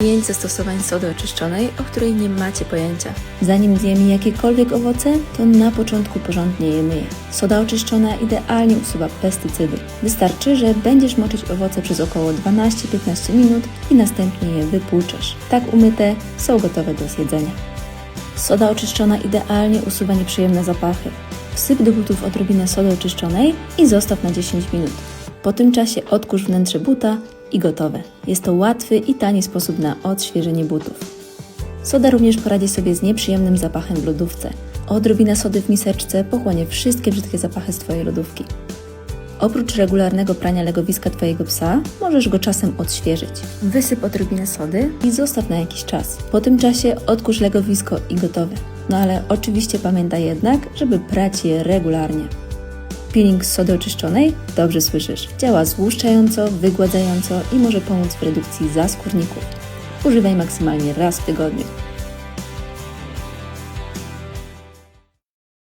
5 zastosowań sody oczyszczonej, o której nie macie pojęcia. Zanim zjemy jakiekolwiek owoce, to na początku porządnie je myję. Soda oczyszczona idealnie usuwa pestycydy. Wystarczy, że będziesz moczyć owoce przez około 12-15 minut i następnie je wypłuczesz. Tak umyte są gotowe do zjedzenia. Soda oczyszczona idealnie usuwa nieprzyjemne zapachy. Wsyp do butów odrobinę sody oczyszczonej i zostaw na 10 minut. Po tym czasie odkurz wnętrze buta i gotowe. Jest to łatwy i tani sposób na odświeżenie butów. Soda również poradzi sobie z nieprzyjemnym zapachem w lodówce. Odrobina sody w miseczce pochłonie wszystkie brzydkie zapachy z Twojej lodówki. Oprócz regularnego prania legowiska Twojego psa, możesz go czasem odświeżyć. Wysyp odrobinę sody i zostaw na jakiś czas. Po tym czasie odkurz legowisko i gotowe. No ale oczywiście pamiętaj jednak, żeby prać je regularnie. Peeling z sody oczyszczonej? Dobrze słyszysz. Działa złuszczająco, wygładzająco i może pomóc w redukcji zaskórników. Używaj maksymalnie raz w tygodniu.